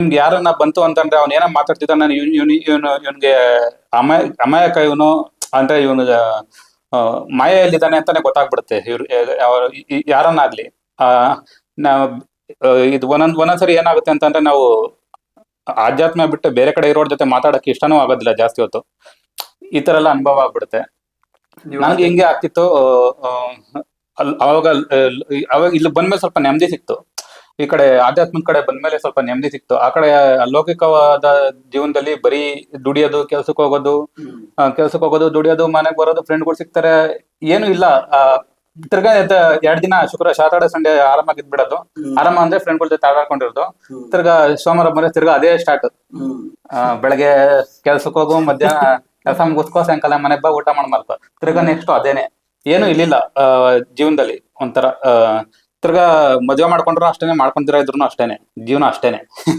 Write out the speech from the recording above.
ನಿಮ್ಗೆ ಯಾರನ್ನ ಬಂತು ಅಂತಂದ್ರೆ ಅವ್ನ ಏನೋ ಮಾತಾಡ್ತಿದ್ದ ನಾನು ಇವ್ನು ಇವ್ನು ಇವನು ಇವನ್ಗೆ ಅಮಾಯ ಅಮಾಯಕ ಇವನು ಅಂದ್ರೆ ಇವನು ಮಾಯೆಯಲ್ಲಿದ್ದಾನೆ ಅಂತಾನೆ ಗೊತ್ತಾಗ್ಬಿಡುತ್ತೆ. ಇವ್ರು ಯಾರನ್ನ ಆಗ್ಲಿ ಆ ನಾವು ಇದು ಒಂದೊಂದ್ ಒಂದೊಂದ್ಸರಿ ಏನಾಗುತ್ತೆ ಅಂತಂದ್ರೆ ನಾವು ಆಧ್ಯಾತ್ಮ ಬಿಟ್ಟು ಬೇರೆ ಕಡೆ ಇರೋರ್ ಜೊತೆ ಮಾತಾಡಕ್ಕೆ ಇಷ್ಟನೂ ಆಗೋದಿಲ್ಲ ಜಾಸ್ತಿ ಹೊತ್ತು. ಈ ತರ ಎಲ್ಲ ಅನುಭವ ಆಗ್ಬಿಡುತ್ತೆ. ನನಗೆ ಹೆಂಗೆ ಆಗ್ತಿತ್ತು ಅವಾಗ ಅವಾಗ ಇಲ್ಲಿ ಬಂದ್ಮೇಲೆ ಸ್ವಲ್ಪ ನೆಮ್ಮದಿ ಸಿಕ್ತು. ಈ ಕಡೆ ಆಧ್ಯಾತ್ಮದ ಕಡೆ ಬಂದ್ಮೇಲೆ ಸ್ವಲ್ಪ ನೆಮ್ಮದಿ ಸಿಕ್ತು. ಆ ಕಡೆ ಅಲೌಕಿಕವಾದ ಜೀವನದಲ್ಲಿ ಬರೀ ದುಡಿಯೋದು, ಕೆಲ್ಸಕ್ಕೆ ಹೋಗೋದು ಕೆಲ್ಸಕ್ಕೆ ಹೋಗೋದು, ದುಡಿಯೋದು, ಮನೆಗೆ ಬರೋದು ಫ್ರೆಂಡ್ಗಳು ಸಿಗ್ತಾರೆ, ಏನು ಇಲ್ಲ. ತಿರ್ಗಾ ಎರಡ್ ದಿನ ಶುಕ್ರ ಸಾಟರ್ಡೆ ಸಂಡೇ ಆರಾಮಾಗಿ ಬಿಡೋದು ಆರಾಮ ಅಂದ್ರೆ ಫ್ರೆಂಡ್ಗಳ ಜೊತೆ ಆಟಾಡ್ಕೊಂಡಿರೋದು ತಿರ್ಗಾ ಸೋಮವಾರ, ಬಂದ್ರೆ ತಿರ್ಗಾ ಅದೇ ಸ್ಟಾರ್ಟ್ ಬೆಳಗ್ಗೆ ಕೆಲ್ಸಕ್ಕೆ ಹೋಗು, ಮಧ್ಯಾಹ್ನ ಕೆಲಸ ಮುಗಿಸ್ಕೋ ಸಾಯಂಕಾಲ ಮನೆಗೆ ಬಾ, ಊಟ ಮಾಡಿ ಮಲ್ಪ ತಿರ್ಗಾ ನೆಕ್ಸ್ಟ್ ಅದೇನೆ. ಏನು ಇಲ್ಲಿಲ್ಲ ಜೀವನದಲ್ಲಿ ಒಂಥರ ತಿರ್ಗಾ ಮದ್ವೆ ಮಾಡ್ಕೊಂಡ್ರು ಅಷ್ಟೇನೆ ಮಾಡ್ಕೊಂತಿರ ಇದ್ರು ಅಷ್ಟೇನೆ ಜೀವನ ಅಷ್ಟೇನೆ.